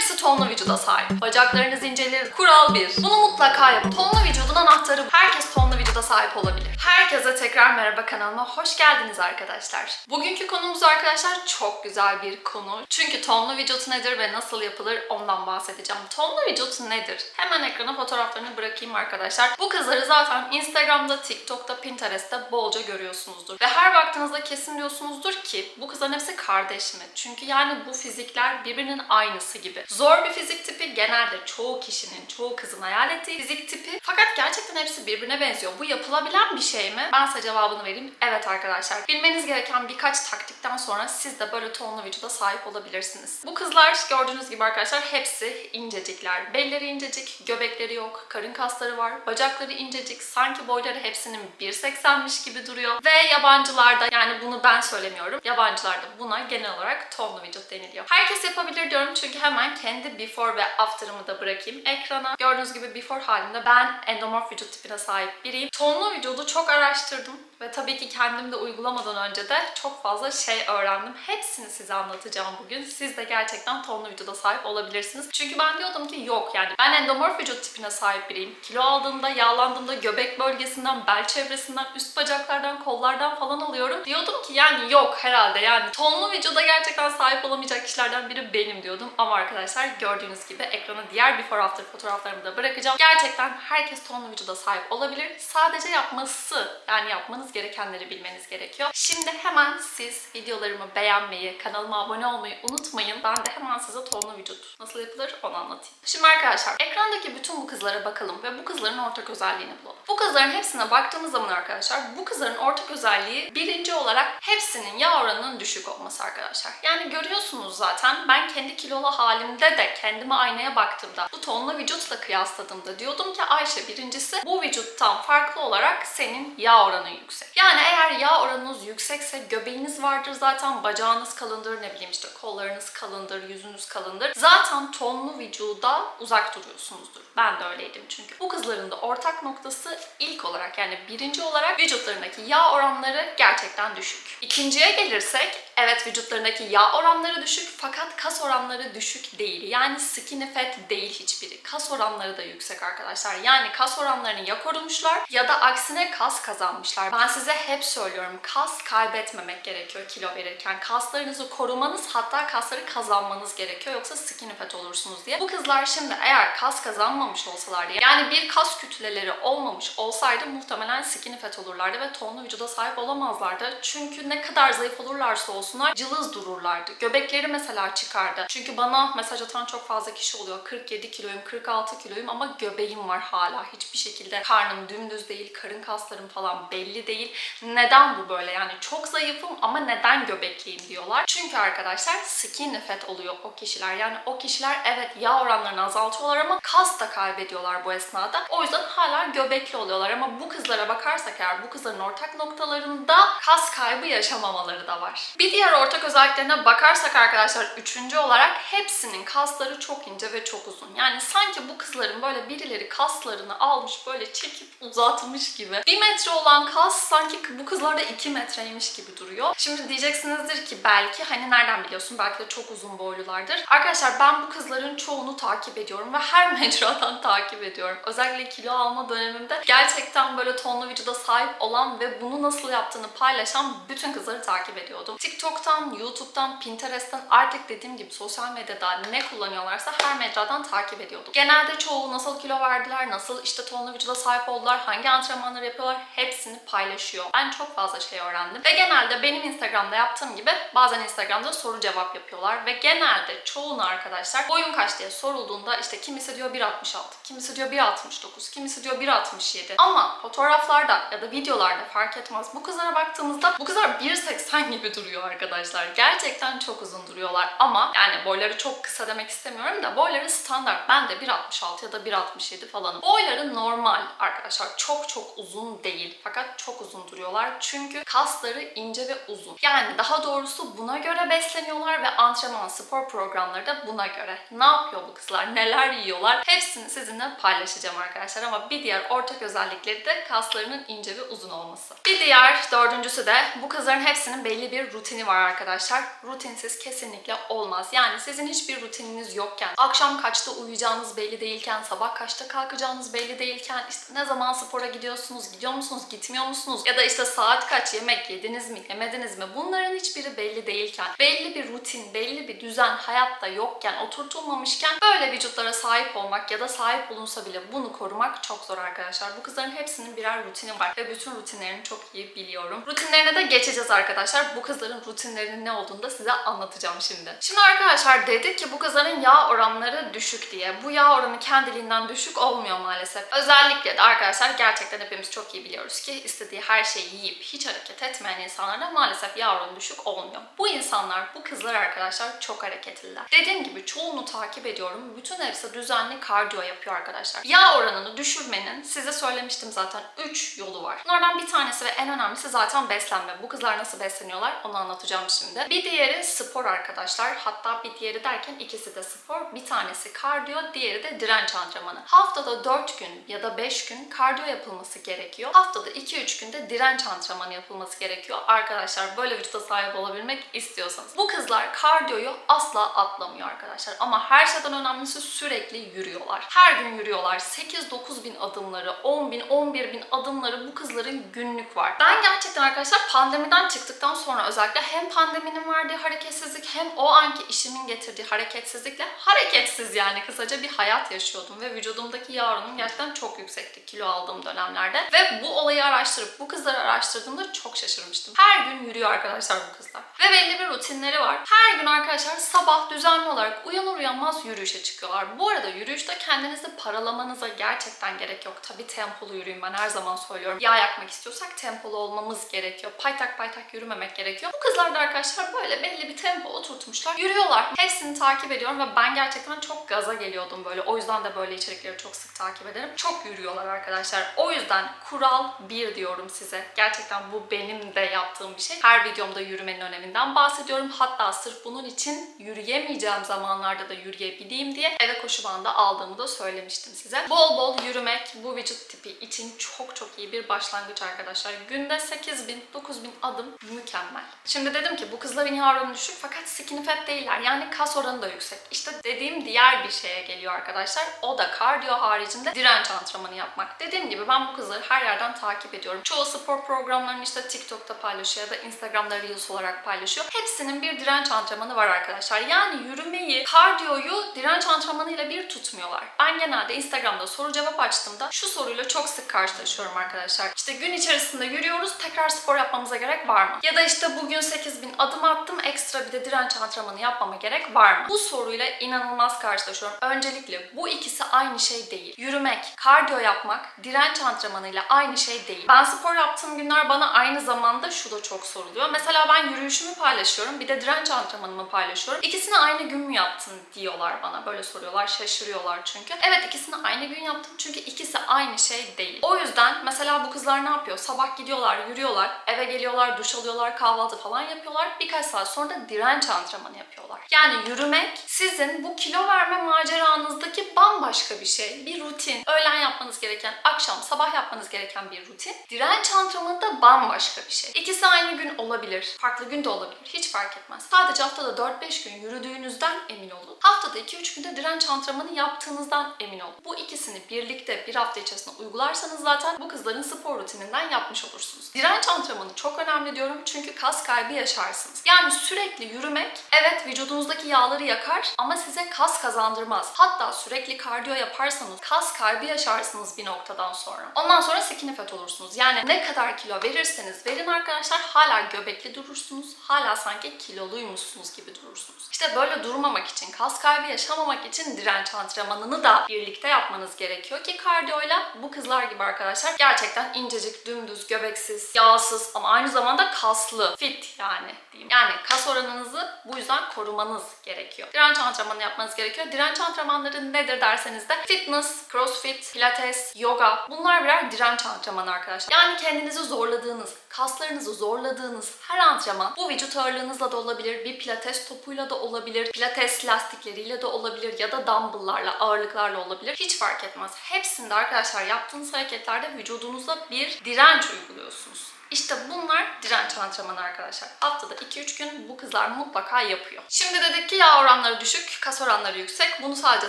Hepsi tonlu vücuda sahip. Bacaklarınız incelir. Kural 1. Bunu mutlaka yapın. Tonlu vücudun anahtarı. Herkes tonlu vücuda sahip olabilir. Herkese tekrar merhaba kanalıma. Hoş geldiniz arkadaşlar. Bugünkü konumuz arkadaşlar çok güzel bir konu. Çünkü tonlu vücut nedir ve nasıl yapılır ondan bahsedeceğim. Tonlu vücut nedir? Hemen ekrana fotoğraflarını bırakayım arkadaşlar. Bu kızları zaten Instagram'da, TikTok'ta, Pinterest'te bolca görüyorsunuzdur. Ve her baktığınızda kesin diyorsunuzdur ki bu kızların hepsi kardeş mi? Çünkü yani bu fizikler birbirinin aynısı gibi. Zor bir fizik tipi genelde çoğu kişinin, çoğu kızın hayal ettiği fizik tipi. Fakat gerçekten hepsi birbirine benziyor. Bu yapılabilen bir şey mi? Ben size cevabını vereyim. Evet arkadaşlar. Bilmeniz gereken birkaç taktikten sonra siz de böyle tonlu vücuda sahip olabilirsiniz. Bu kızlar gördüğünüz gibi arkadaşlar hepsi incecikler. Belleri incecik, göbekleri yok, karın kasları var, bacakları incecik. Sanki boyları hepsinin 1.80'miş gibi duruyor. Ve yabancılarda yani bunu ben söylemiyorum. Yabancılarda buna genel olarak tonlu vücut deniliyor. Herkes yapabilir diyorum çünkü hemen kendi before ve after'ımı da bırakayım ekrana. Gördüğünüz gibi before halimde ben endomorf vücut tipine sahip biriyim. Tonlu vücudu çok araştırdım ve tabii ki kendim de uygulamadan önce de çok fazla şey öğrendim. Hepsini size anlatacağım bugün. Siz de gerçekten tonlu vücuda sahip olabilirsiniz. Çünkü ben diyordum ki yok yani ben endomorf vücut tipine sahip biriyim. Kilo aldığımda, yağlandığımda göbek bölgesinden, bel çevresinden, üst bacaklardan, kollardan falan alıyorum. Diyordum ki yani yok herhalde yani tonlu vücuda gerçekten sahip olamayacak kişilerden biri benim diyordum. Ama arkadaşlar gördüğünüz gibi ekrana diğer before after fotoğraflarımı da bırakacağım. Gerçekten herkes tonlu vücuda sahip olabilir. Sadece yapması yani yapmanız gerekenleri bilmeniz gerekiyor. Şimdi hemen siz videolarımı beğenmeyi, kanalıma abone olmayı unutmayın. Ben de hemen size tonlu vücut nasıl yapılır onu anlatayım. Şimdi arkadaşlar ekrandaki bütün bu kızlara bakalım ve bu kızların ortak özelliğini bulalım. Bu kızların hepsine baktığımız zaman arkadaşlar bu kızların ortak özelliği birinci olarak hepsinin yağ oranının düşük olması arkadaşlar. Yani görüyorsunuz zaten ben kendi kilolu halimde de kendime aynaya baktığımda bu tonlu vücutla kıyasladığımda diyordum ki Ayşe birincisi bu vücuttan farklı olarak senin yağ oranın yüksek. Yani eğer yağ oranınız yüksekse göbeğiniz vardır zaten bacağınız kalındır ne bileyim işte kollarınız kalındır yüzünüz kalındır. Zaten tonlu vücuda uzak duruyorsunuzdur. Ben de öyleydim çünkü. Bu kızların da ortak noktası ilk olarak yani birinci olarak vücutlarındaki yağ oranları gerçekten düşük. İkinciye gelirsek evet vücutlarındaki yağ oranları düşük fakat kas oranları düşük değil. Yani skinny fat değil hiçbiri. Kas oranları da yüksek arkadaşlar. Yani kas oranlarını ya korumuşlar ya da aksine kas kazanmışlar. Ben size hep söylüyorum kas kaybetmemek gerekiyor kilo verirken. Kaslarınızı korumanız hatta kasları kazanmanız gerekiyor yoksa skinny fat olursunuz diye. Bu kızlar şimdi eğer kas kazanmamış olsalardı yani bir kas kütleleri olmamış olsaydı muhtemelen skinny fat olurlardı ve tonlu vücuda sahip olamazlardı. Çünkü ne kadar zayıf olurlarsa olsunlar cılız dururlardı. Göbekleri mesela çıkardı. Çünkü bana mesaj atan çok fazla kişi oluyor. 47 kiloyum, 46 kiloyum ama göbeğim var hala. Hiçbir şekilde karnım dümdüz değil, karın kaslarım falan belli değil. Neden bu böyle? Yani çok zayıfım ama neden göbekliyim diyorlar. Çünkü arkadaşlar skinny fat oluyor o kişiler. Yani o kişiler evet yağ oranlarını azaltıyorlar ama kas da kaybediyorlar bu esnada. O yüzden hala göbekli oluyorlar ama bu kızlara bakarsak eğer bu kızların ortak noktalarında kas kaybı yaşamamaları da var. Bir diğer ortak özelliklerine bakarsak arkadaşlar üçüncü olarak hepsinin kasları çok ince ve çok uzun. Yani sanki bu kızların böyle birileri kaslarını almış böyle çekip uzatmış gibi. Bir metre olan kas sanki bu kızlarda iki metreymiş gibi duruyor. Şimdi diyeceksinizdir ki belki hani nereden biliyorsun belki de çok uzun boylulardır. Arkadaşlar ben bu kızların çoğunu takip ediyorum ve her mecradan takip ediyorum. Özellikle kilo alma dönemimde gerçekten böyle tonlu vücuda sahip olan ve bunu nasıl yaptığını paylaşan bütün kızları takip ediyordum. TikTok'tan, YouTube'dan, Pinterest'ten artık dediğim gibi sosyal medyada ne kullanıyorlarsa her mecradan takip ediyordum. Genelde çoğu nasıl kilo verdiler, nasıl işte tonlu vücuda sahip oldular, hangi antrenmanları yapıyorlar hepsini paylaşıyor. Ben çok fazla şey öğrendim. Ve genelde benim Instagram'da yaptığım gibi bazen Instagram'da soru cevap yapıyorlar ve genelde çoğunu arkadaşlar boyun kaç diye sorulduğunda işte kimisi diyor 1.66, kimisi diyor 1.69, kimisi diyor 1.67. Ama fotoğraflarda ya da videolarda fark etmez. Bu kızlara baktığımızda bu kızlar 1.80 gibi duruyor arkadaşlar. Gerçekten çok uzun duruyorlar ama yani boyları çok kısa demek istemiyorum da boyları standart. Ben de 1.66 ya da 1.67 falanım. Boyları normal arkadaşlar. Çok çok uzun değil fakat çok çok uzun duruyorlar. Çünkü kasları ince ve uzun. Yani daha doğrusu buna göre besleniyorlar ve antrenman spor programları da buna göre. Ne yapıyor bu kızlar? Neler yiyorlar? Hepsini sizinle paylaşacağım arkadaşlar ama bir diğer ortak özellikleri de kaslarının ince ve uzun olması. Bir diğer dördüncüsü de bu kızların hepsinin belli bir rutini var arkadaşlar. Rutinsiz kesinlikle olmaz. Yani sizin hiçbir rutininiz yokken, akşam kaçta uyuyacağınız belli değilken, sabah kaçta kalkacağınız belli değilken, işte ne zaman spora gidiyorsunuz, gidiyor musunuz, gitmiyor musunuz? Ya da işte saat kaç, yemek yediniz mi, yemediniz mi? Bunların hiçbiri belli değilken, belli bir rutin, belli bir düzen hayatta yokken, oturtulmamışken böyle vücutlara sahip olmak ya da sahip olunsa bile bunu korumak çok zor arkadaşlar. Bu kızların hepsinin birer rutini var ve bütün rutinlerini çok iyi biliyorum. Rutinlerine de geçeceğiz arkadaşlar. Bu kızların rutinlerinin ne olduğunu da size anlatacağım şimdi. Şimdi arkadaşlar dedik ki bu kızların yağ oranları düşük diye. Bu yağ oranı kendiliğinden düşük olmuyor maalesef. Özellikle de arkadaşlar gerçekten hepimiz çok iyi biliyoruz ki istediği her şeyi yiyip hiç hareket etmeyen insanlarda maalesef yağ oranı düşük olmuyor. Bu insanlar, bu kızlar arkadaşlar çok hareketliler. Dediğim gibi çoğunu takip ediyorum. Bütün hepsi düzenli kardiyo yapıyor arkadaşlar. Yağ oranını düşürmenin size söylemiştim zaten 3 yolu var. Bunlardan bir tanesi ve en önemlisi zaten beslenme. Bu kızlar nasıl besleniyorlar onu anlatacağım şimdi. Bir diğeri spor arkadaşlar. Hatta bir diğeri derken ikisi de spor. Bir tanesi kardiyo, diğeri de direnç antrenmanı. Haftada 4 gün ya da 5 gün kardiyo yapılması gerekiyor. Haftada 2-3 günde direnç antrenmanı yapılması gerekiyor. Arkadaşlar böyle vücuda sahip olabilmek istiyorsanız. Bu kızlar kardiyoyu asla atlamıyor arkadaşlar. Ama her şeyden önemlisi sürekli yürüyorlar. Her gün yürüyorlar. 8-9 bin adımları, 10 bin, 11 bin adımları bu kızların günlük var. Ben gerçekten arkadaşlar pandemiden çıktıktan sonra özellikle hem pandeminin verdiği hareketsizlik hem o anki işimin getirdiği hareketsizlikle hareketsiz yani kısaca bir hayat yaşıyordum ve vücudumdaki yağ oranım gerçekten çok yüksekti kilo aldığım dönemlerde ve bu olayı araştırıp bu kızları araştırdığımda çok şaşırmıştım. Her gün yürüyor arkadaşlar bu kızlar. Ve belli bir rutinleri var. Her gün arkadaşlar sabah düzenli olarak uyanır uyanmaz yürüyüşe çıkıyorlar. Bu arada yürüyüşte kendinizi paralamanıza gerçekten gerek yok. Tabii tempolu yürüyün ben her zaman söylüyorum. Yağ yakmak istiyorsak tempolu olmamız gerekiyor. Paytak paytak yürümemek gerekiyor. Bu kızlar da arkadaşlar böyle belli bir tempo oturtmuşlar. Yürüyorlar. Hepsini takip ediyorum ve ben gerçekten çok gaza geliyordum böyle. O yüzden de böyle içerikleri çok sık takip ederim. Çok yürüyorlar arkadaşlar. O yüzden kural 1 diyorum size. Gerçekten bu benim de yaptığım bir şey. Her videomda yürümenin öneminden bahsediyorum. Hatta sırf bunun için yürüyemeyeceğim zamanlarda da yürüyebileyim diye eve koşu bandı aldığımı da söylemiştim size. Bol bol yürümek bu vücut tipi için çok çok iyi bir başlangıç arkadaşlar. Günde 8000 9000 adım mükemmel. Şimdi dedim ki bu kızların yağ düşük fakat skinny fat değiller. Yani kas oranı da yüksek. İşte dediğim diğer bir şeye geliyor arkadaşlar. O da kardiyo haricinde direnç antrenmanı yapmak. Dediğim gibi ben bu kızları her yerden takip ediyorum. Çoğu spor programlarını işte TikTok'ta paylaşıyor ya da Instagram'da Reels olarak paylaşıyor. Hepsinin bir direnç antrenmanı var arkadaşlar. Yani yürümeyi, kardiyoyu direnç antrenmanıyla bir tutmuyorlar. Ben genelde Instagram'da soru cevap açtığımda şu soruyla çok sık karşılaşıyorum arkadaşlar. İşte gün içerisinde yürüyoruz, tekrar spor yapmamıza gerek var mı? Ya da işte bugün 8000 adım attım, ekstra bir de direnç antrenmanı yapmama gerek var mı? Bu soruyla inanılmaz karşılaşıyorum. Öncelikle bu ikisi aynı şey değil. Yürümek, kardiyo yapmak, direnç antrenmanıyla aynı şey değil. Ben yaptığım günler bana aynı zamanda şu da çok soruluyor. Mesela ben yürüyüşümü paylaşıyorum, bir de direnç antrenmanımı paylaşıyorum. İkisini aynı gün mü yaptın diyorlar bana. Böyle soruyorlar, şaşırıyorlar çünkü. Evet ikisini aynı gün yaptım çünkü ikisi aynı şey değil. O yüzden mesela bu kızlar ne yapıyor? Sabah gidiyorlar, yürüyorlar, eve geliyorlar, duş alıyorlar, kahvaltı falan yapıyorlar. Birkaç saat sonra da direnç antrenmanı yapıyorlar. Yani yürümek sizin bu kilo verme maceranızdaki bambaşka bir şey. Bir rutin. Öğlen yapmanız gereken, akşam, sabah yapmanız gereken bir rutin. Direnç antrenmanı da bambaşka bir şey. İkisi aynı gün olabilir. Farklı gün de olabilir. Hiç fark etmez. Sadece haftada 4-5 gün yürüdüğünüzden emin olun. Haftada 2-3 günde direnç antrenmanı yaptığınızdan emin olun. Bu ikisini birlikte bir hafta içerisinde uygularsanız zaten bu kızların spor rutininden yapmış olursunuz. Direnç antrenmanı çok önemli diyorum çünkü kas kaybı yaşarsınız. Yani sürekli yürümek evet vücudunuzdaki yağları yakar ama size kas kazandırmaz. Hatta sürekli kardiyo yaparsanız kas kaybı yaşarsınız bir noktadan sonra. Ondan sonra skinny fat olursunuz. Yani ne kadar kilo verirseniz verin arkadaşlar hala göbekli durursunuz. Hala sanki kiloluymuşsunuz gibi durursunuz. İşte böyle durmamak için, kas kaybı yaşamamak için direnç antrenmanını da birlikte yapmanız gerekiyor ki kardiyoyla bu kızlar gibi arkadaşlar gerçekten incecik, dümdüz, göbeksiz, yağsız ama aynı zamanda kaslı, fit yani diyeyim. Yani kas oranınızı bu yüzden korumanız gerekiyor. Direnç antrenmanı yapmanız gerekiyor. Direnç antrenmanları nedir derseniz de fitness, crossfit, pilates, yoga bunlar birer direnç antrenmanı arkadaşlar. Yani Yani kendinizi zorladığınız, kaslarınızı zorladığınız her antrenman bu vücut ağırlığınızla da olabilir, bir pilates topuyla da olabilir, pilates lastikleriyle de olabilir ya da dumbbell'larla, ağırlıklarla olabilir. Hiç fark etmez. Hepsinde arkadaşlar yaptığınız hareketlerde vücudunuza bir direnç uyguluyorsunuz. İşte bunlar direnç antrenmanı arkadaşlar. Haftada 2-3 gün bu kızlar mutlaka yapıyor. Şimdi dedik ki yağ oranları düşük, kas oranları yüksek. Bunu sadece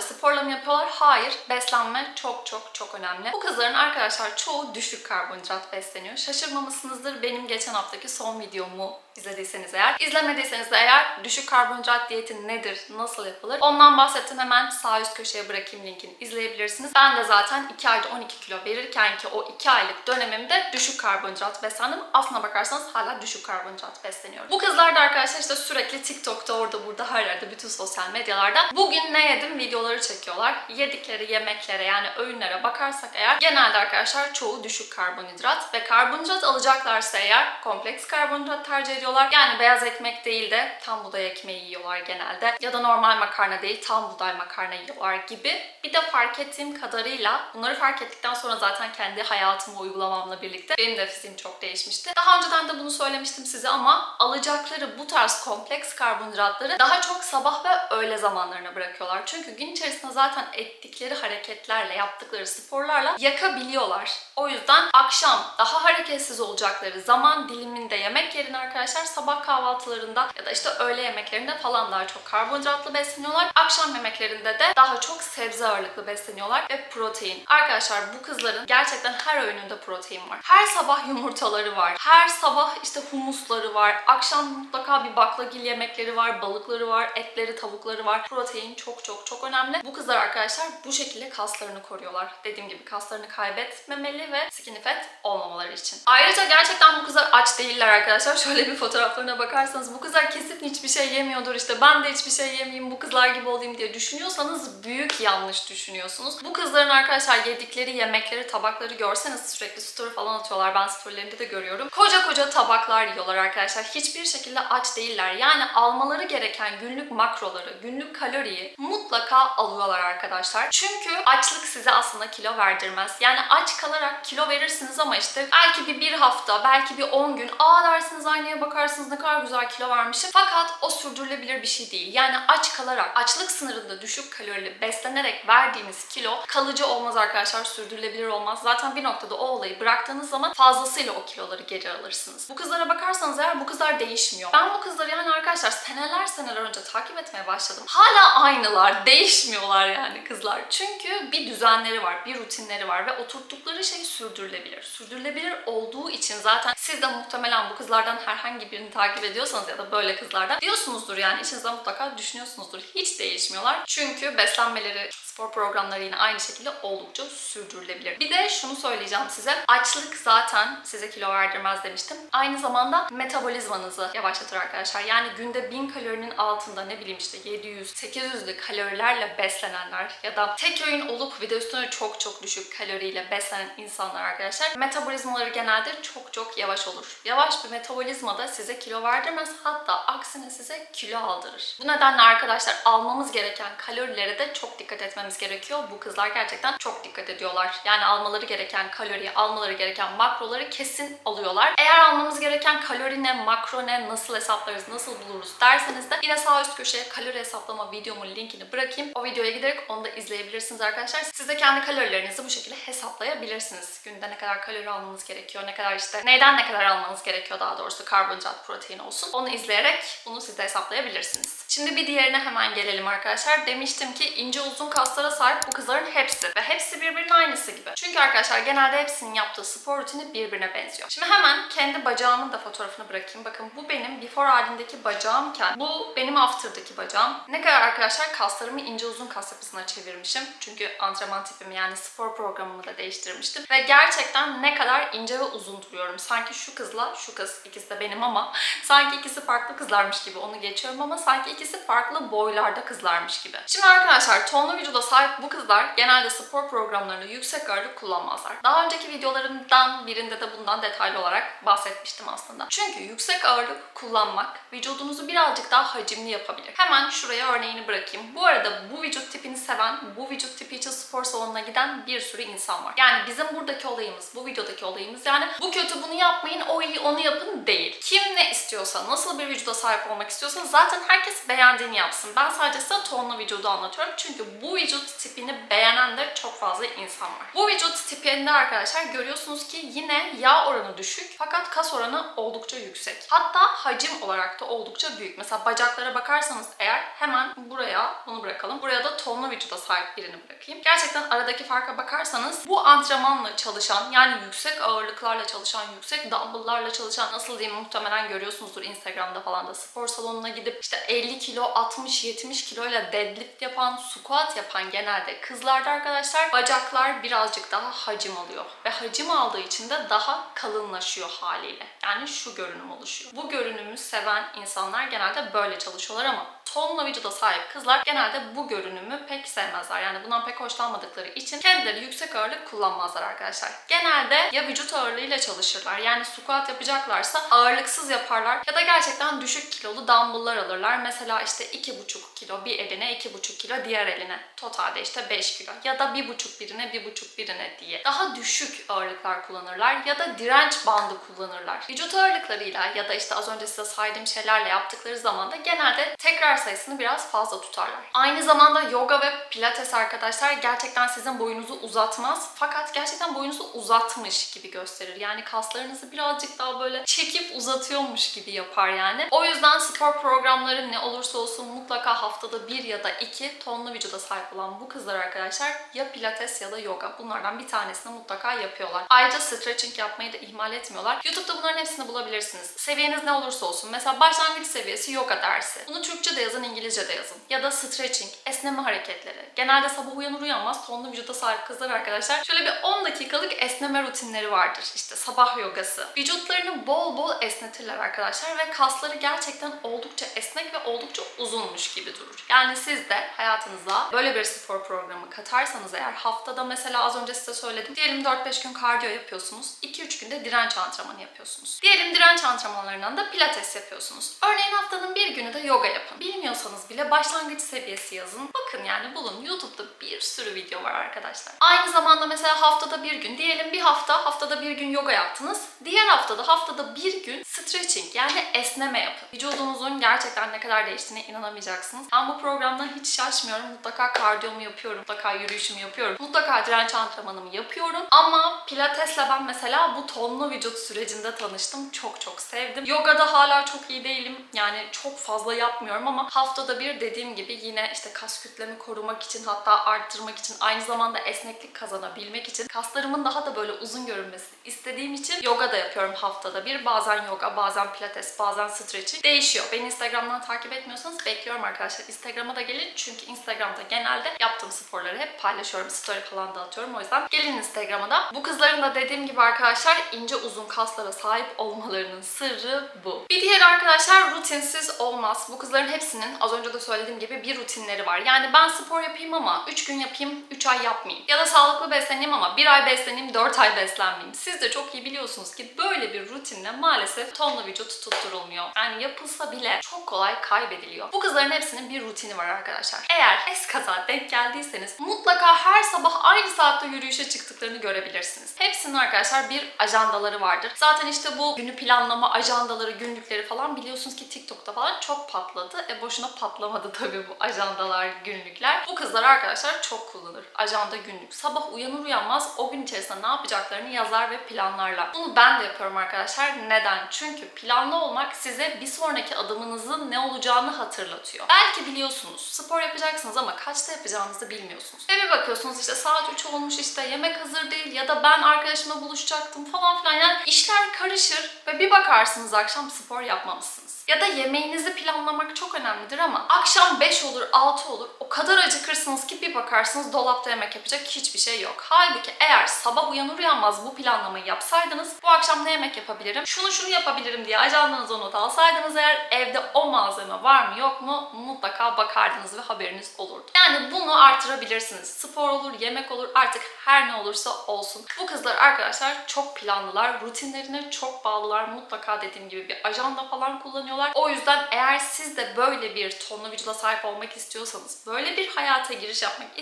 sporla mı yapıyorlar? Hayır. Beslenme çok çok çok önemli. Bu kızların arkadaşlar çoğu düşük karbonhidrat besleniyor. Şaşırmamışsınızdır benim geçen haftaki son videomu izlediyseniz eğer. İzlemediyseniz de eğer düşük karbonhidrat diyeti nedir, nasıl yapılır? Ondan bahsettim hemen sağ üst köşeye bırakayım linkini izleyebilirsiniz. Ben de zaten 2 ayda 12 kilo verirken ki o 2 aylık dönemimde düşük karbonhidrat beslendim. Aslına bakarsanız hala düşük karbonhidrat besleniyorum. Bu kızlar da arkadaşlar işte sürekli TikTok'ta orada burada her yerde bütün sosyal medyalarda bugün ne yedim videoları çekiyorlar. Yedikleri yemeklere yani öğünlere bakarsak eğer genelde arkadaşlar çoğu düşük karbonhidrat ve karbonhidrat alacaklarsa eğer kompleks karbonhidrat tercih ediyorlar. Yani beyaz ekmek değil de tam buğday ekmeği yiyorlar genelde. Ya da normal makarna değil tam buğday makarna yiyorlar gibi. Bir de fark ettiğim kadarıyla bunları fark ettikten sonra zaten kendi hayatımı uygulamamla birlikte benim de çok değişmişti. Daha önceden de bunu söylemiştim size ama alacakları bu tarz kompleks karbonhidratları daha çok sabah ve öğle zamanlarına bırakıyorlar. Çünkü gün içerisinde zaten ettikleri hareketlerle, yaptıkları sporlarla yakabiliyorlar. O yüzden akşam daha hareketsiz olacakları zaman diliminde yemek yerine arkadaşlar sabah kahvaltılarında ya da işte öğle yemeklerinde falan daha çok karbonhidratlı besleniyorlar. Akşam yemeklerinde de daha çok sebze ağırlıklı besleniyorlar ve protein. Arkadaşlar bu kızların gerçekten her öğününde protein var. Her sabah yumurtaları var. Her sabah işte humusları var. Akşam mutlaka bir baklagil yemekleri var, balıkları var, etleri, tavukları var. Protein çok çok çok önemli. Bu kızlar arkadaşlar bu şekilde kaslarını koruyorlar. Dediğim gibi kaslarını kaybetmemeli ve skinny fat olmamaları için. Ayrıca gerçekten bu kızlar aç değiller arkadaşlar. Şöyle bir fotoğraflarına bakarsanız bu kızlar kesin hiçbir şey yemiyordur. İşte ben de hiçbir şey yemeyeyim, bu kızlar gibi olayım diye düşünüyorsanız büyük yanlış düşünüyorsunuz. Bu kızların arkadaşlar yedikleri yemekleri, tabakları görseniz sürekli story falan atıyorlar. Ben storylerinde de görüyorum. Koca koca tabaklar yiyorlar arkadaşlar. Hiçbir şekilde aç değiller. Yani almaları gereken günlük makroları, günlük kaloriyi mutlaka alıyorlar arkadaşlar. Çünkü açlık size aslında kilo verdirmez. Yani aç kalarak kilo verirsiniz ama işte belki bir bir hafta, belki bir 10 gün aa dersiniz aynaya bakarsınız ne kadar güzel kilo vermişim. Fakat o sürdürülebilir bir şey değil. Yani aç kalarak, açlık sınırında düşük kalorili beslenerek verdiğimiz kilo kalıcı olmaz arkadaşlar. Sürdürülebilir olmaz. Zaten bir noktada o olayı bıraktığınız zaman fazlasıyla o kiloları geri alırsınız. Bu kızlara bakarsanız eğer bu kızlar değişmiyor. Ben bu kızları yani arkadaşlar seneler seneler önce takip etmeye başladım. Hala aynılar, değişmiyorlar yani kızlar. Çünkü bir düzenleri var, bir rutinleri var ve oturttukları şey sürdürülebilir. Sürdürülebilir olduğu için zaten siz de muhtemelen bu kızlardan herhangi birini takip ediyorsanız ya da böyle kızlardan diyorsunuzdur yani içinizde mutlaka düşünüyorsunuzdur. Hiç değişmiyorlar. Çünkü beslenmeleri, spor programları yine aynı şekilde oldukça sürdürülebilir. Bir de şunu söyleyeceğim size. Açlık zaten size kilo verdirmez demiştim. Aynı zamanda metabolizmanızı yavaşlatır arkadaşlar. Yani günde 1000 kalorinin altında ne bileyim işte 700-800'lü kalorilerle beslenenler ya da tek öğün olup bir de üstüne çok çok düşük kaloriyle beslenen insanlar arkadaşlar metabolizmaları genelde çok çok yavaş olur. Yavaş bir metabolizma da size kilo verdirmez hatta aksine size kilo aldırır. Bu nedenle arkadaşlar almamız gereken kalorilere de çok dikkat etmemiz gerekiyor. Bu kızlar gerçekten çok dikkat ediyorlar. Yani almaları gereken kaloriyi, almaları gereken makroları kesin alıyorlar. Eğer almamız gereken kalori ne, makro ne, nasıl hesaplarız, nasıl buluruz derseniz de yine sağ üst köşeye kalori hesaplama videomun linkini bırakayım. O videoya giderek onu da izleyebilirsiniz arkadaşlar. Siz de kendi kalorilerinizi bu şekilde hesaplayabilirsiniz. Günde ne kadar kalori almanız gerekiyor, ne kadar işte neyden ne kadar almanız gerekiyor daha doğrusu karbonhidrat, protein olsun. Onu izleyerek bunu siz de hesaplayabilirsiniz. Şimdi bir diğerine hemen gelelim arkadaşlar. Demiştim ki ince uzun kaslara sahip bu kızların hepsi ve hepsi birbirinin aynısı gibi. Çünkü arkadaşlar genelde hepsinin yaptığı spor rutini birbirine benziyor. Şimdi hemen kendi bacağımın da fotoğrafını bırakayım. Bakın bu benim before halindeki bacağımken bu benim after'daki bacağım. Ne kadar arkadaşlar kaslarımı ince uzun kas yapısına çevirmişim. Çünkü antrenman tipimi yani spor programımı da değiştirmiştim. Ve gerçekten ne kadar ince ve uzun duruyorum. Sanki şu kızla şu kız ikisi de benim ama sanki ikisi farklı kızlarmış gibi onu geçiyorum ama sanki ikisi farklı boylarda kızlarmış gibi. Şimdi arkadaşlar tonlu vücuda sahip bu kızlar genelde spor programlarında yüksek ağırlık kullanmazlar. Daha önceki videolarımdan birinde de bundan detaylı olarak bahsetmiştim aslında. Çünkü yüksek ağırlık kullanmak vücudunuzu birazcık daha hacimli yapabilir. Hemen şuraya örneğini bırakayım. Bu arada bu vücut tipini seven, bu vücut tipi için spor salonuna giden bir sürü insan var. Yani bizim buradaki olayımız, bu videodaki olayımız yani bu kötü bunu yapmayın, o iyi onu yapın değil. Kim ne istiyorsa, nasıl bir vücuda sahip olmak istiyorsa zaten herkes beğendiğini yapsın. Ben sadece size tonlu vücudu anlatıyorum. Çünkü bu vücut tipini beğenen de çok fazla insan var. Bu vücut tipinde arkadaşlar görüyorsunuz ki yine yağ oranı düşük fakat kas oranı oldukça yüksek. Hatta hacim olarak da oldukça büyük. Mesela bacaklara bakarsanız eğer hemen buraya bunu bırakalım. Buraya da tonlu vücuda sahip birini bırakayım. Gerçekten aradaki farka bakarsanız bu antrenmanla çalışan yani yüksek ağırlıklarla çalışan, yüksek dumbbell'larla çalışan nasıl diyeyim muhtemelen görüyorsunuzdur Instagram'da falan da spor salonuna gidip işte 50 kilo, 60-70 kiloyla deadlift yapan, squat yapan genelde kızlarda arkadaşlar bacaklar birazcık daha hacim alıyor. Ve hacim aldığı için de daha kalınlaşıyor haliyle. Yani şu görünüm oluşuyor. Bu görünümü seven insanlar genelde böyle çalışıyorlar ama tonla vücuda sahip kızlar genelde bu görünümü pek sevmezler. Yani bundan pek hoşlanmadıkları için kendileri yüksek ağırlık kullanmazlar arkadaşlar. Genelde ya vücut ağırlığıyla çalışırlar. Yani squat yapacaklarsa ağırlıksız yaparlar ya da gerçekten düşük kilolu dumbbell'lar alırlar. Mesela işte 2,5 kilo bir eline, 2,5 kilo diğer eline. Totalde işte 5 kilo. Ya da 1,5 birine, 1,5 birine diye. Daha düşük ağırlıklar kullanırlar ya da direnç bandı kullanırlar. Vücut ağırlıklarıyla ya da işte az önce size saydığım şeylerle yaptıkları zaman da genelde tekrar sayısını biraz fazla tutarlar. Aynı zamanda yoga ve pilates arkadaşlar gerçekten sizin boyunuzu uzatmaz. Fakat gerçekten boyunuzu uzatmış gibi gösterir. Yani kaslarınızı birazcık daha böyle çekip uzatıyormuş gibi yapar yani. O yüzden spor programları ne olursa olsun mutlaka haftada bir ya da iki tonlu vücuda sahip olan bu kızlar arkadaşlar ya pilates ya da yoga. Bunlardan bir tanesini mutlaka yapıyorlar. Ayrıca stretching yapmayı da ihmal etmiyorlar. YouTube'da bunların hepsini bulabilirsiniz. Seviyeniz ne olursa olsun. Mesela başlangıç seviyesi yoga dersi. Bunu Türkçe de yazın, İngilizce de yazın. Ya da stretching, esneme hareketleri. Genelde sabah uyanır uyanmaz tonlu vücuda sahip kızlar arkadaşlar şöyle bir 10 dakikalık esneme rutinleri vardır. İşte sabah yogası. Vücutlarını bol bol esnetirler arkadaşlar ve kasları gerçekten oldukça esnek ve oldukça uzunmuş gibi durur. Yani siz de hayatınıza böyle bir spor programı katarsanız eğer haftada mesela az önce size söyledim. Diyelim 4-5 gün kardiyo yapıyorsunuz. 2-3 günde direnç antrenmanı yapıyorsunuz. Diyelim direnç antrenmanlarından da pilates yapıyorsunuz. Örneğin haftanın bir günü de yoga yapın. Bilmiyorsanız bile başlangıç seviyesi yazın. Bakın yani bulun. YouTube'da bir sürü video var arkadaşlar. Aynı zamanda mesela haftada bir gün diyelim bir hafta haftada bir gün yoga yaptınız. Diğer haftada haftada bir gün stretching yani esneme yapın. Vücudunuzun gerçekten ne kadar değiştiğine inanamayacaksınız. Ben bu programdan hiç şaşmıyorum. Mutlaka kardiyomu yapıyorum. Mutlaka yürüyüşümü yapıyorum. Mutlaka direnç antrenmanımı yapıyorum. Ama pilatesle ben mesela bu tonlu vücut sürecinde tanıştım. Çok çok sevdim. Yogada hala çok iyi değilim. Yani çok fazla yapmıyorum ama haftada bir dediğim gibi yine işte kas kütlemi korumak için hatta arttırmak için aynı zamanda esneklik kazanabilmek için kaslarımın daha da böyle uzun görünmesini istediğim için yoga da yapıyorum haftada bir. Bazen yoga, bazen pilates, bazen stretching. Değişiyor. Beni Instagram'dan takip etmiyorsanız bekliyorum arkadaşlar. Instagram'a da gelin çünkü Instagram'da genelde yaptığım sporları hep paylaşıyorum. Story falan da atıyorum. O yüzden gelin Instagram'a da. Bu kızların da dediğim gibi arkadaşlar ince uzun kaslara sahip olmalarının sırrı bu. Bir diğer arkadaşlar rutinsiz olmaz. Bu kızların hepsinin az önce de söylediğim gibi bir rutinleri var. Yani ben spor yapayım ama 3 gün yapayım, 3 ay yapmayayım. Ya da sağlıklı besleneyim ama 1 ay besleneyim, 4 ay beslenmeyeyim. Siz de çok iyi biliyorsunuz ki böyle bir rutinle maalesef tonla vücut tutturulmuyor. Yani yapılsa bile çok kolay kaybediliyor. Bu kızların hepsinin bir rutini var arkadaşlar. Eğer eskaza denk geldiyseniz mutlaka her sabah aynı saatte yürüyüşe çıktıklarını görebilirsiniz. Hepsinin arkadaşlar bir ajandaları vardır. Zaten işte bu günü planlama ajandaları, günlükleri falan biliyorsunuz ki TikTok'ta falan çok patladı. E boşuna patlamadı tabii bu ajandalar, günlükler. Bu kızlar arkadaşlar çok kullanır. Ajanda günlük. Sabah uyanır uyanmaz o gün içerisinde ne yapacaklarını yazar ve planlarlar. Bunu ben de yapıyorum arkadaşlar. Neden? Çünkü planlı olmak size bir sonraki adımınızın ne olacağını hatırlatıyor. Belki biliyorsunuz spor yapacaksınız ama kaçta yapacağınızı bilmiyorsunuz. Ve bir bakıyorsunuz işte saat 3 olmuş işte yemek hazır değil ya da ben arkadaşımla buluşacaktım falan filan. Yani işler karışır ve bir bakarsınız akşam spor yapmamışsınız. Ya da yemeğinizi planlamak çok önemlidir ama akşam 5 olur 6 olur. O kadar acıkırsınız ki bakarsınız dolapta yemek yapacak hiçbir şey yok. Halbuki eğer sabah uyanır uyanmaz bu planlamayı yapsaydınız bu akşam ne yemek yapabilirim, şunu şunu yapabilirim diye ajandanıza not alsaydınız eğer evde o malzeme var mı yok mu mutlaka bakardınız ve haberiniz olurdu. Yani bunu artırabilirsiniz. Spor olur, yemek olur artık her ne olursa olsun. Bu kızlar arkadaşlar çok planlılar. Rutinlerine çok bağlılar. Mutlaka dediğim gibi bir ajanda falan kullanıyorlar. O yüzden eğer siz de böyle bir tonlu vücuda sahip olmak istiyorsanız, böyle bir hayata giriş yapmak istiyorsanız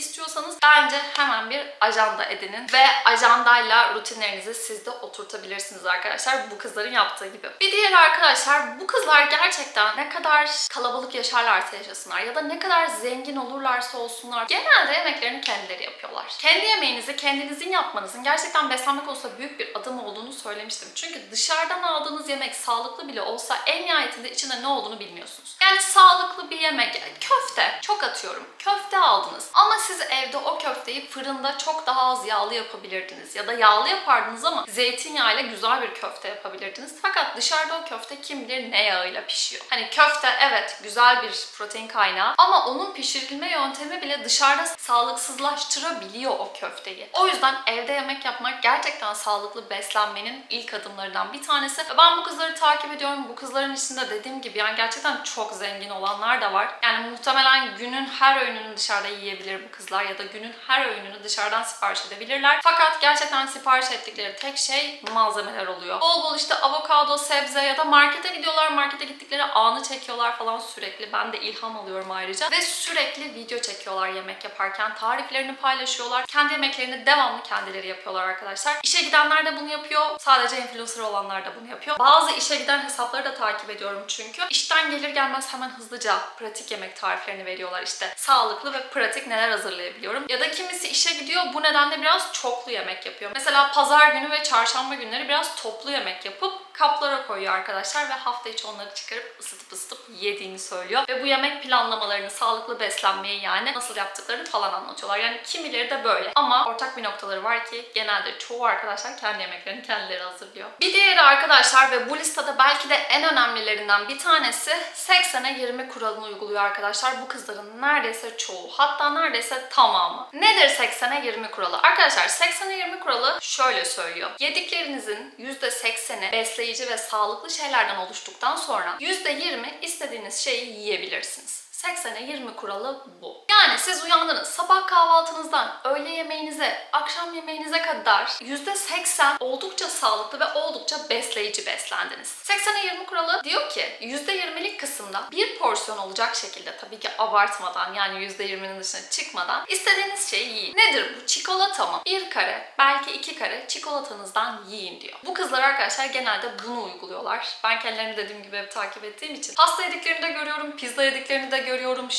bence hemen bir ajanda edinin ve ajandayla rutinlerinizi siz de oturtabilirsiniz arkadaşlar bu kızların yaptığı gibi. Bir diğeri arkadaşlar bu kızlar gerçekten ne kadar kalabalık yaşarlarsa yaşasınlar ya da ne kadar zengin olurlarsa olsunlar genelde yemeklerini kendileri yapıyorlar. Kendi yemeğinizi kendinizin yapmanızın gerçekten beslenmek olsa büyük bir adım olduğunu söylemiştim. Çünkü dışarıdan aldığınız yemek sağlıklı bile olsa en nihayetinde içinde ne olduğunu bilmiyorsunuz. Yani sağlıklı bir yemek, köfte, çok atıyorum. Köfte aldınız ama siz evde o köfteyi fırında çok daha az yağlı yapabilirdiniz. Ya da yağlı yapardınız ama zeytinyağıyla güzel bir köfte yapabilirdiniz. Fakat dışarıda o köfte kim bilir ne yağıyla pişiyor. Hani köfte evet güzel bir protein kaynağı ama onun pişirilme yöntemi bile dışarıda sağlıksızlaştırabiliyor o köfteyi. O yüzden evde yemek yapmak gerçekten sağlıklı beslenmenin ilk adımlarından bir tanesi. Ben bu kızları takip ediyorum. Bu kızların içinde dediğim gibi yani gerçekten çok zengin olanlar da var. Yani muhtemelen günün her öğününü dışarıda yiyebilir bu kızlar ya da günün her öğününü dışarıdan sipariş edebilirler. Fakat gerçekten sipariş ettikleri tek şey malzemeler oluyor. Bol bol işte avokado, sebze ya da markete gidiyorlar. Markete gittikleri anı çekiyorlar falan sürekli. Ben de ilham alıyorum ayrıca. Ve sürekli video çekiyorlar yemek yaparken. Tariflerini paylaşıyorlar. Kendi yemeklerini devamlı kendileri yapıyorlar arkadaşlar. İşe gidenler de bunu yapıyor. Sadece influencer olanlar da bunu yapıyor. Bazı işe giden hesapları da takip ediyorum çünkü. İşten gelir gelmez hemen hızlıca pratik yemek tariflerini veriyorlar işte. Sağlıklı ve pratik neler hazırlayabiliyorum. Ya da kimisi işe gidiyor bu nedenle biraz çoklu yemek yapıyor. Mesela pazar günü ve çarşamba günleri biraz toplu yemek yapıp kaplara koyuyor arkadaşlar ve hafta içi onları çıkarıp ısıtıp ısıtıp yediğini söylüyor. Ve bu yemek planlamalarını, sağlıklı beslenmeyi yani nasıl yaptıklarını falan anlatıyorlar. Yani kimileri de böyle. Ama ortak bir noktaları var ki genelde çoğu arkadaşlar kendi yemeklerini kendileri hazırlıyor. Bir diğeri arkadaşlar ve bu listede belki de en önemlilerinden bir tanesi 80'e 20 kuralını uyguluyor arkadaşlar. Bu kızların neredeyse çoğu hatta neredeyse tamamı. Nedir 80'e 20 kuralı? Arkadaşlar 80'e 20 kuralı şöyle söylüyor. Yediklerinizin %80'i besleyici ve sağlıklı şeylerden oluştuktan sonra %20 istediğiniz şeyi yiyebilirsiniz. 80'e 20 kuralı bu. Yani siz uyandınız sabah kahvaltınızdan öğle yemeğinize, akşam yemeğinize kadar %80 oldukça sağlıklı ve oldukça besleyici beslendiniz. 80'e 20 kuralı diyor ki %20'lik kısımda bir porsiyon olacak şekilde tabii ki abartmadan yani %20'nin dışına çıkmadan istediğiniz şeyi yiyin. Nedir bu? Çikolata mı? Bir kare, belki iki kare çikolatanızdan yiyin diyor. Bu kızlar arkadaşlar genelde bunu uyguluyorlar. Ben kendilerini dediğim gibi hep takip ettiğim için. Pasta yediklerini de görüyorum, pizza yediklerini de görüyorum,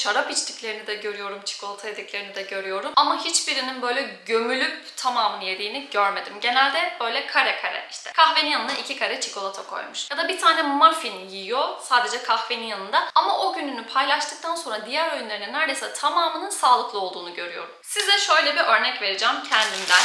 şarap içtiklerini de görüyorum, çikolata yediklerini de görüyorum. Ama hiçbirinin böyle gömülüp tamamını yediğini görmedim. Genelde böyle kare kare işte. Kahvenin yanına iki kare çikolata koymuş. Ya da bir tane muffin yiyor sadece kahvenin yanında. Ama o gününü paylaştıktan sonra diğer öğünlerinin neredeyse tamamının sağlıklı olduğunu görüyorum. Size şöyle bir örnek vereceğim kendimden.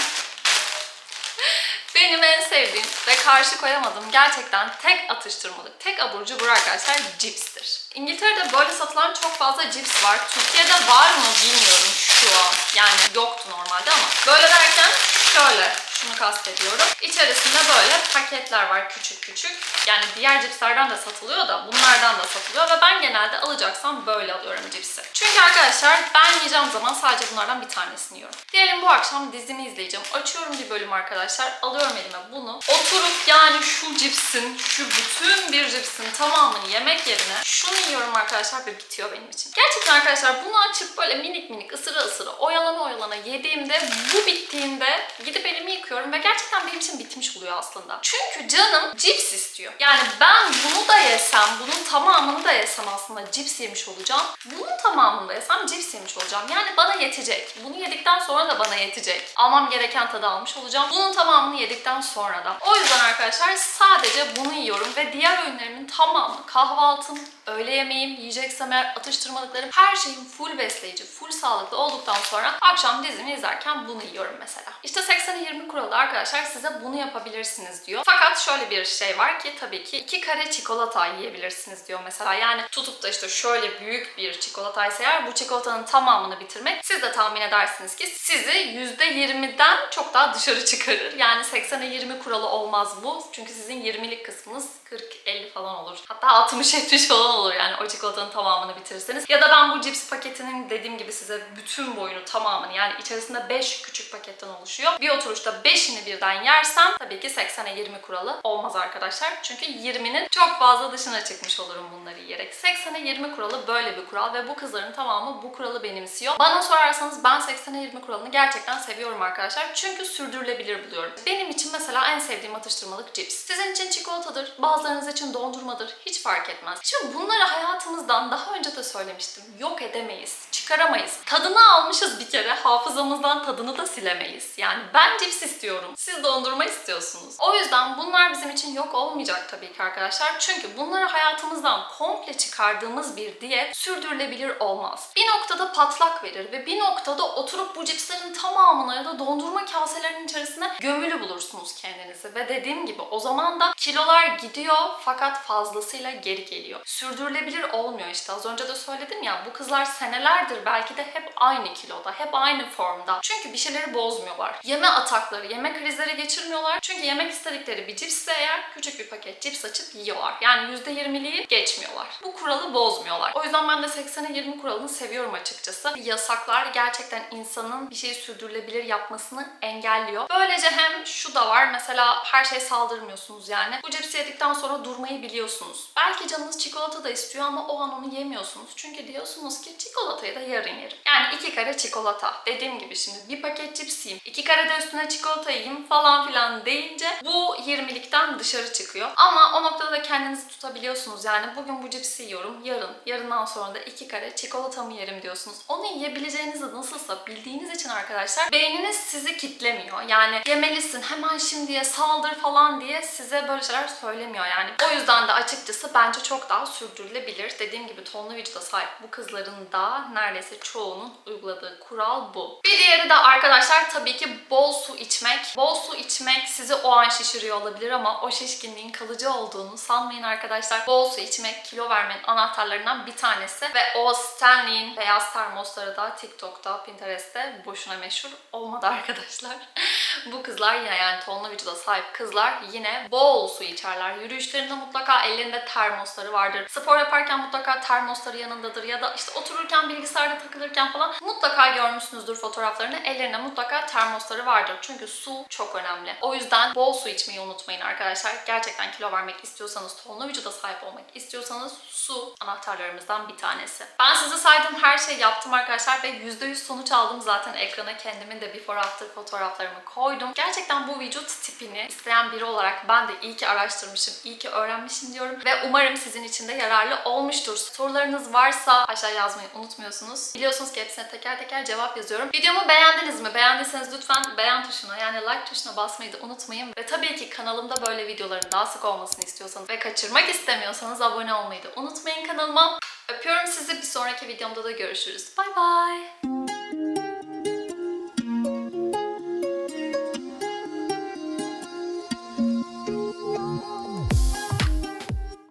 Benim en sevdiğim ve karşı koyamadığım gerçekten tek atıştırmalık, tek abur cubur arkadaşlar cipstir. İngiltere'de böyle satılan çok fazla cips var. Türkiye'de var mı bilmiyorum şu an. Yani yoktu normalde ama. Böyle derken şöyle şunu kastediyorum. İçerisinde böyle paketler var küçük küçük. Yani diğer cipslerden de satılıyor da bunlardan da satılıyor ve ben genelde alacaksam böyle alıyorum cipsi. Çünkü arkadaşlar ben yiyeceğim zaman sadece bunlardan bir tanesini yiyorum. Diyelim bu akşam dizimi izleyeceğim. Açıyorum bir bölüm arkadaşlar. Alıyorum elime bunu. Oturup yani şu cipsin, şu bütün bir cipsin tamamını yemek yerine şunu yiyorum arkadaşlar ve bitiyor benim için. Gerçekten arkadaşlar bunu açıp böyle minik minik ısıra ısıra oyalana oyalana yediğimde bu bittiğinde gidip elimi yıkıyorum ve gerçekten benim için bitmiş oluyor aslında. Çünkü canım cips istiyor. Yani ben bunu da yesem, bunun tamamını da yesem aslında cips yemiş olacağım. Bunun tamamını da yesem cips yemiş olacağım. Yani bana yetecek. Bunu yedikten sonra da bana yetecek. Almam gereken tadı almış olacağım. Bunun tamamını yedikten sonra da. O yüzden arkadaşlar sadece bunu yiyorum ve diğer öğünlerimin tamamı kahvaltım, öğle yemeğim, yiyeceksem eğer atıştırmalıklarım her şeyim full besleyici, full sağlıklı olduktan sonra akşam dizimi izlerken bunu yiyorum mesela. İşte 80'e 20 kuralı arkadaşlar size bunu yapabilirsiniz diyor. Fakat şöyle bir şey var ki tabii ki iki kare çikolata yiyebilirsiniz diyor mesela. Yani tutup da işte şöyle büyük bir çikolataysa eğer bu çikolatanın tamamını bitirmek siz de tahmin edersiniz ki sizi %20'den çok daha dışarı çıkarır. Yani 80'e 20 kuralı olmaz bu. Çünkü sizin 20'lik kısmınız 40-50 falan olur. Hatta 60-70 falan olur yani o çikolatanın tamamını bitirirseniz. Ya da ben bu cips paketinin dediğim gibi size bütün boyunu tamamını yani içerisinde 5 küçük paketten oluşuyor. Bir oturuşta 5'ini birden yersem tabii ki 80'e 20 kuralı olmaz arkadaşlar. Çünkü 20'nin çok fazla dışına çıkmış olurum bunları yiyerek. 80'e 20 kuralı böyle bir kural ve bu kızların tamamı bu kuralı benimsiyor. Bana sorarsanız ben 80'e 20 kuralını gerçekten seviyorum arkadaşlar. Çünkü sürdürülebilir buluyorum. Benim için mesela en sevdiğim atıştırmalık cips. Sizin için çikolatadır, bazılarınız için dondurmadır. Hiç fark etmez. Şimdi bunları hayatımızdan daha önce de söylemiştim. Yok edemeyiz, çıkaramayız. Tadını almışız bir kere. Hafızamızdan tadını da silemeyiz. Yani ben cips istiyorum. Siz dondurma istiyorsunuz. O yüzden bunlar bizim için yok olmayacak tabii ki arkadaşlar. Çünkü bunları hayatımızdan komple çıkardığımız bir diyet sürdürülebilir olmaz. Bir noktada patlak verir ve bir noktada oturup bu cipslerin tamamını ya da dondurma kaselerinin içerisine gömülü bulursunuz kendinizi. Ve dediğim gibi o zaman da kilolar gidiyor fakat fazlasıyla geri geliyor. Sürdürülebilir olmuyor işte. Az önce de söyledim ya bu kızlar senelerdir belki de hep aynı kiloda, hep aynı formda. Çünkü bir şeyleri bozmuyorlar. Yeme atakları, yeme krizleri geçirmiyorlar. Çünkü yemek istedikleri bir cipsse eğer küçük bir paket cips açıp yiyorlar. Yani %20'liği geçmiyorlar. Bu kuralı bozmuyorlar. O yüzden ben de 80'e 20 kuralını seviyorum açıkçası. Yasaklar gerçekten insanın bir şeyi sürdürülebilir yapmasını engelliyor. Böylece hem şu da var. Mesela her şey saldırmıyorsunuz yani. Bu cipsi yedikten sonra durmayı biliyorsunuz. Belki canınız çikolata da istiyor ama o an onu yemiyorsunuz. Çünkü diyorsunuz ki çikolatayı da yarın yerim. Yani iki kare çikolata. Dediğim gibi şimdi bir paket cips yiyeyim. iki kare de üstüne çikolata yiyeyim falan filan deyince bu 20'likten dışarı çıkıyor. Ama o noktada da kendinizi tutabiliyorsunuz. Yani bugün bu cipsi yiyorum. Yarın, yarından sonra da iki kare çikolatamı yerim diyorsunuz. Onu yiyebileceğinizi nasılsa bildiğiniz için arkadaşlar beyniniz sizi kitlemiyor. Yani yemelisin hemen şimdiye saldır falan diye size böyle şeyler söylemiyor yani. O yüzden de açıkçası bence çok daha sürdürülebilir. Dediğim gibi tonlu vücuda sahip bu kızların da neredeyse çoğunun uyguladığı kural bu. Bir diğeri de arkadaşlar tabii ki bol su içmek. Bol su içmek sizi o an şişiriyor olabilir ama o şişkinliğin kalıcı olduğunu sanmayın arkadaşlar. Bol su içmek kilo vermenin anahtarlarından bir tanesi ve o Stanley'in beyaz termosları da TikTok'ta, Pinterest'te boşuna meşhur olmadı arkadaşlar. bu kızlar yine yani tonlu vücuda sahip kızlar yine bol su içerler. Yürüyüşlerinde mutlaka ellerinde termosları vardır. Spor yaparken mutlaka termosları yanındadır ya da işte otururken bilgisayarda takılırken falan mutlaka görmüşsünüzdür fotoğraflarını. Ellerinde mutlaka termosları vardır. Çünkü su çok önemli. O yüzden bol su içmeyi unutmayın arkadaşlar. Gerçekten kilo vermek istiyorsanız, tonlu vücuda sahip olmak istiyorsanız su anahtarlarımızdan bir tanesi. Ben size saydığım her şeyi yaptım arkadaşlar ve %100 sonuç aldım zaten ekrana kendimin de before after fotoğraflarımı koydum. Gerçekten bu vücut tipini isteyen biri olarak ben de iyi ki araştırmışım, iyi ki öğrenmişim diyorum ve umarım sizin için de yararlı olmuştur. Sorularınız varsa aşağı yazmayı unutmuyorsunuz. Biliyorsunuz ki hepsine teker teker cevap yazıyorum. Videomu beğendiniz mi? Beğendiyseniz lütfen beğen tuşuna yani like tuşuna basmayı da unutmayın. Ve tabii ki kanalımda böyle videoların daha sık olmasını istiyorsanız ve kaçırmak istemiyorsanız abone olmayı da unutmayın kanalıma. Öpüyorum sizi. Bir sonraki videomda da görüşürüz. Bay bay.